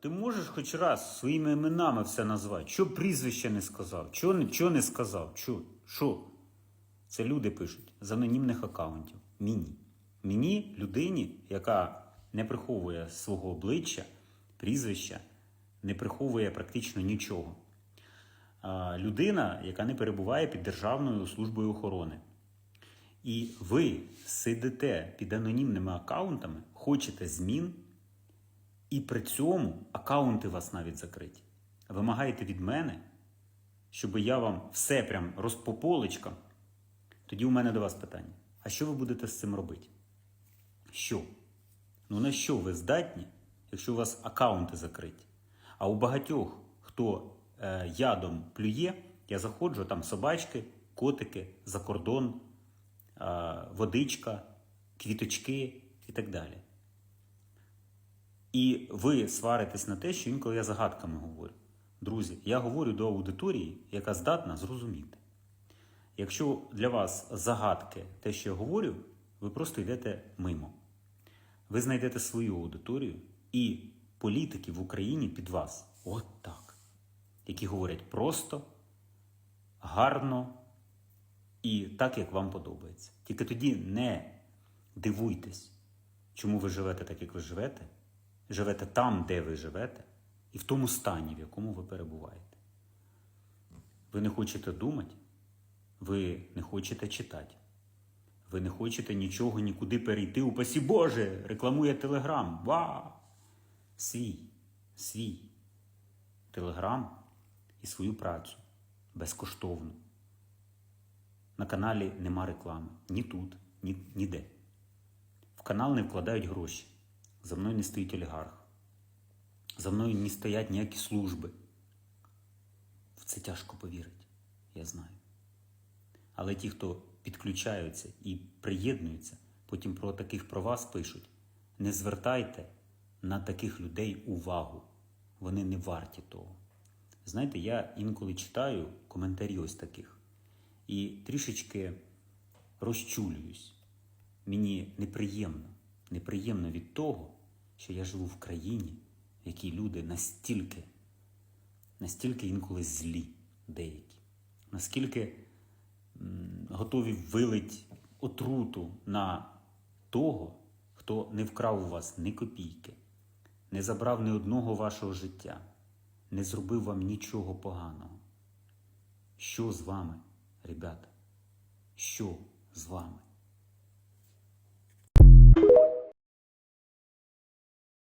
ти можеш хоч раз своїми іменами все назвати? Чого прізвище не сказав? Чого не, чого не сказав? Чого? Що? Це люди пишуть з анонімних акаунтів. Мені. Мені, людині, яка не приховує свого обличчя, прізвища, не приховує практично нічого. Людина, яка не перебуває під Державною службою охорони. І ви сидите під анонімними акаунтами, хочете змін, і при цьому акаунти у вас навіть закриті. Вимагаєте від мене, щоб я вам все прям розпо поличкам. Тоді у мене до вас питання: а що ви будете з цим робити? Що? Ну на що ви здатні, якщо у вас акаунти закриті? А у багатьох, хто е, ядом плює, я заходжу, там собачки, котики, за кордон, е, водичка, квіточки і так далі. І ви сваритесь на те, що інколи я загадками говорю. Друзі, я говорю до аудиторії, яка здатна зрозуміти. Якщо для вас загадки те, що я говорю, ви просто йдете мимо. Ви знайдете свою аудиторію і політики в Україні під вас. От так. Які говорять просто, гарно і так, як вам подобається. Тільки тоді не дивуйтесь, чому ви живете так, як ви живете, живете там, де ви живете, і в тому стані, в якому ви перебуваєте. Ви не хочете думати, ви не хочете читати. Ви не хочете нічого нікуди перейти. Упасі Боже, рекламує Телеграм. Ва! Свій, свій Телеграм і свою працю безкоштовно. На каналі нема реклами. Ні тут, ні, ніде. В канал не вкладають гроші. За мною не стоїть олігарх. За мною не стоять ніякі служби. В це тяжко повірити, я знаю. Але ті, хто підключаються і приєднуються, потім про таких про вас пишуть. Не звертайте на таких людей увагу. Вони не варті того. Знаєте, я інколи читаю коментарі ось таких і трішечки розчулююсь. Мені неприємно, неприємно від того, що я живу в країні, в якій люди настільки, настільки інколи злі деякі, наскільки готові вилить отруту на того, хто не вкрав у вас ні копійки, не забрав ні одного вашого життя, не зробив вам нічого поганого. Що з вами, ребята? Що з вами?